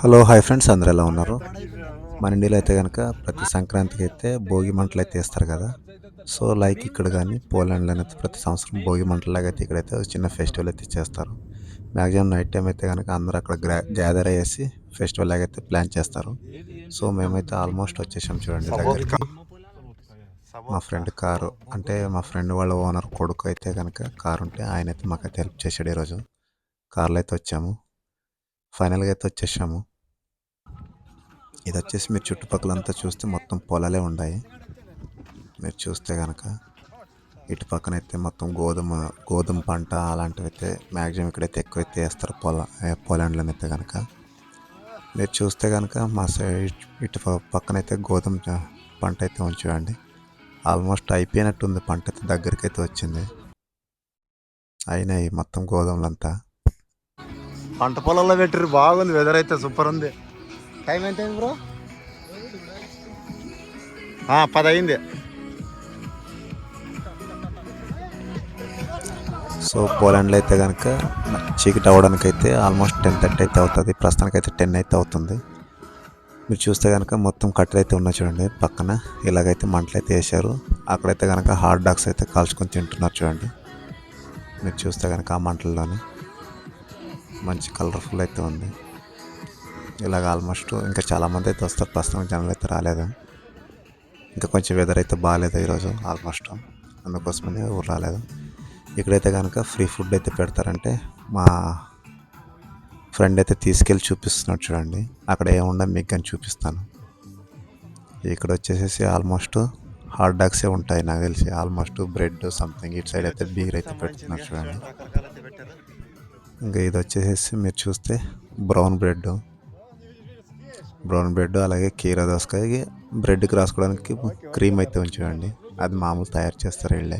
Hello hi friends అందరు ఎలా ఉన్నారు? మన ఇండియాలో అయితే కనుక ప్రతి సంక్రాంతికి అయితే భోగి మంటలు అయితే వేస్తారు కదా. సో లైక్ ఇక్కడ కానీ పోలాండ్లో అయితే ప్రతి సంవత్సరం భోగి మంటలాగా అయితే ఇక్కడైతే చిన్న ఫెస్టివల్ అయితే చేస్తారు. మ్యాక్సిమం నైట్ టైం అయితే కనుక అందరూ అక్కడ గ్రా గ్యాదర్ అయ్యేసి ఫెస్టివల్ లాగా అయితే ప్లాన్ చేస్తారు. సో మేమైతే ఆల్మోస్ట్ వచ్చేసాం చూడండి దగ్గరికి. మా ఫ్రెండ్ కారు అంటే మా ఫ్రెండ్ వాళ్ళ ఓనర్ కొడుకు అయితే కనుక కారు ఉంటే ఆయన అయితే మాకైతే హెల్ప్ చేశాడు ఈరోజు. కార్లో అయితే వచ్చాము. ఫైనల్గా అయితే వచ్చేసాము ఇది వచ్చేసి మీరు చుట్టుపక్కలంతా చూస్తే మొత్తం పొలాలే ఉన్నాయి మీరు చూస్తే కనుక ఇటు పక్కన అయితే మొత్తం గోధుమ గోధుమ పంట అలాంటివి అయితే మ్యాక్సిమం ఇక్కడైతే ఎక్కువైతే వేస్తారు పొల అయితే కనుక మీరు చూస్తే కనుక మా సైడ్ ఇటు పక్కన అయితే గోధుమ పంట అయితే ఉంచండి ఆల్మోస్ట్ అయిపోయినట్టుంది పంట అయితే దగ్గరికి అయితే వచ్చింది. అయినాయి మొత్తం గోధుమలంతా. పంట పొలంలో పెట్టారు బాగుంది వెదర్ అయితే సూపర్ ఉంది. టైం ఎంత అయింది బ్రో పది అయింది. సో పోలాండ్లో అయితే కనుక చీకటి అవ్వడానికి అయితే ఆల్మోస్ట్ టెన్ థర్టీ అయితే అవుతుంది. ప్రస్తుతానికి అయితే టెన్ అయితే అవుతుంది. మీరు చూస్తే కనుక మొత్తం కట్టెలు అయితే ఉన్నాయి చూడండి. పక్కన ఇలాగైతే మంటలు అయితే వేసారు అక్కడైతే కనుక హాట్ డాగ్స్ అయితే కాల్చుకొని తింటున్నారు చూడండి. మీరు చూస్తే కనుక ఆ మంటల్లోనే. మంచి కలర్ఫుల్ అయితే ఉంది. ఇలాగ ఆల్మోస్ట్ ఇంకా చాలామంది అయితే వస్తారు. ప్రస్తుతం జనాలు అయితే రాలేదు. ఇంకా కొంచెం వెదర్ అయితే బాగాలేదు ఈరోజు ఆల్మోస్ట్ అందుకోసమని ఊరు రాలేదు. ఇక్కడైతే కనుక ఫ్రీ ఫుడ్ అయితే పెడతారంటే మా ఫ్రెండ్ అయితే తీసుకెళ్ళి చూపిస్తున్నాడు చూడండి. అక్కడ ఏముండో మీకు కానీ చూపిస్తాను. ఇక్కడ వచ్చేసేసి ఆల్మోస్ట్ హాట్ డాగ్సే ఉంటాయి. నాకు తెలిసి ఆల్మోస్ట్ బ్రెడ్ సంథింగ్ ఇటు సైడ్ అయితే బీర్ అయితే పెడుతున్నారు చూడండి. ఇంకా ఇది వచ్చేసేసి మీరు చూస్తే బ్రౌన్ బ్రెడ్. బ్రౌన్ బ్రెడ్ అలాగే కీరా దోసకాయ బ్రెడ్కి రాసుకోవడానికి క్రీమ్ అయితే ఉంచండి అది మామూలు తయారు చేస్తారు వీళ్ళే.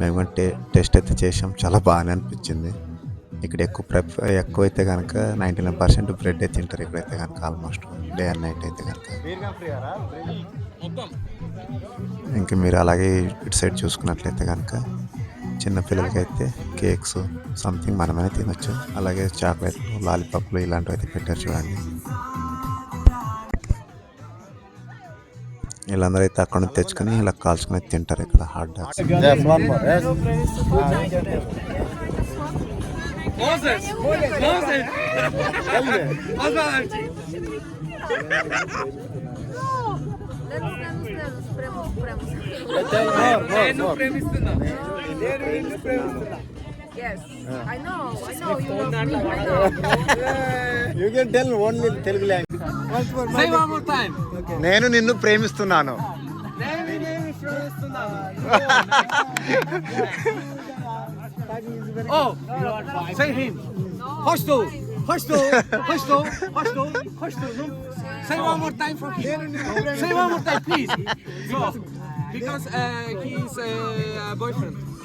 మేము టే టేస్ట్ అయితే చేసాం చాలా బాగానే అనిపించింది. ఇక్కడ ఎక్కువ ప్రెఫ్ ఎక్కువైతే కనుక నైంటీ నైన్ పర్సెంట్ బ్రెడ్ అయితే తింటారు ఇక్కడైతే కనుక ఆల్మోస్ట్. డే అండ్ నైట్ అయితే కనుక. ఇంకా మీరు అలాగే ఇటు సైడ్ చూసుకున్నట్లయితే కనుక చిన్నపిల్లలకి అయితే కేక్స్ సంథింగ్ మనమైనా తినొచ్చు అలాగే చాక్లెట్లు లాలీపాప్లు ఇలాంటివి అయితే పెట్టారు చూడండి వీళ్ళందరూ అయితే అక్కడ నుంచి తెచ్చుకొని ఇలా కాల్చుకొని తింటారు ఇక్కడ హాట్ డాగ్స్ ప్రేమిస్తున్నా Yes, I know, I know, you love me, I know. You can tell only Telugu language. Say one more time. నేను నిన్ను ప్రేమిస్తున్నాను నేను నేను ప్రేమిస్తున్నా Oh, say him. Hosto, hosto, hosto, hosto, hosto. Say one more time for him. Say one more time, please. So, because uh, he's a uh, boyfriend.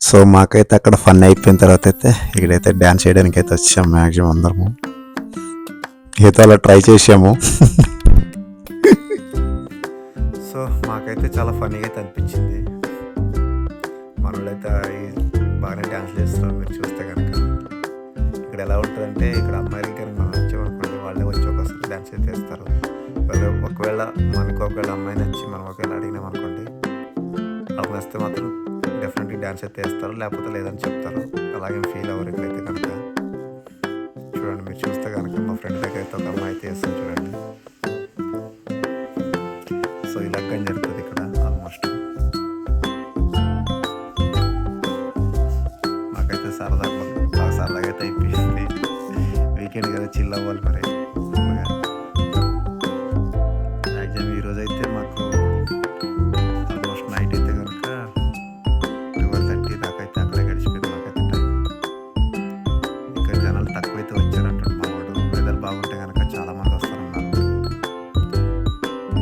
So మాకైతే అక్కడ fun అయిపోయిన తర్వాత అయితే ఇక్కడైతే డ్యాన్స్ చేయడానికి అయితే వచ్చాము మ్యాక్సిమం అందరము. ఏదో అలా ట్రై చేసాము సో మాకైతే చాలా ఫన్నీగా అయితే అనిపించింది. మనోళ్ళైతే బాగానే డ్యాన్స్ చేస్తారు మీరు చూస్తే. ఉంటుందంటే ఇక్కడ అమ్మాయిలకి కనుక మనం వచ్చామనుకోండి వాళ్ళే వచ్చి ఒకసారి డ్యాన్స్ అయితే వేస్తారు. ఒకవేళ మనకు ఒకవేళ అమ్మాయి నచ్చి మనం ఒకవేళ అడిగినాం అనుకోండి అప్పుడు వస్తే మాత్రం డెఫినెట్గా డ్యాన్స్ అయితే వేస్తారు లేకపోతే లేదని చెప్తారు. అలాగే ఫీల్ అవ్వరు ఇక్కడైతే కనుక. చూడండి మీరు చూస్తే కనుక మా ఫ్రెండ్ దగ్గర అయితే ఒక అమ్మాయి అయితే వేస్తుంది చూడండి. సో ఇలా కానీ వీకెండ్ కదా చిల్ అవ్వాలి మరి. మ్యాక్సిమం ఈరోజు అయితే మాకు ఆల్మోస్ట్ నైట్ అయితే కనుక ట్వెల్వ్ థర్టీ దాకా అయితే గడిచిపోయింది మాకైతే టైం జనాలు తక్కువైతే వచ్చారంటాడు మా వాడు. వెదర్ బాగుంటే కనుక చాలామంది వస్తారన్నారు.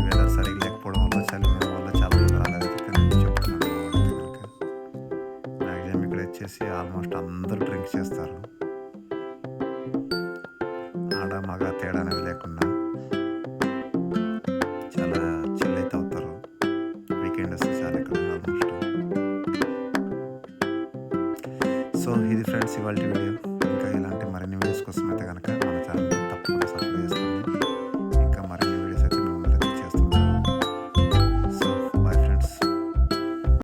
వెదర్ సరిగ్గా లేకపోవడం వల్ల చలి వల్ల చాలా మంది రాలేదు చెప్తున్నాను మ్యాక్సిమం ఇక్కడ వచ్చేసి ఆల్మోస్ట్ అందరూ డ్రింక్స్ చేస్తారు. బాగా తేడా అనేది లేకుండా చాలా చిల్ అయితే అవుతారు. వీకెండ్ వస్తే చాలా ఇక్కడ ఆల్మోస్ట్. సో ఇది ఫ్రెండ్స్ ఇవాళ వీడియో. ఇంకా ఇలాంటి మరిన్ని వీడియోస్ కోసం అయితే కనుక మన ఛానల్ తప్పకుండా సబ్స్క్రైబ్ చేసుకోండి.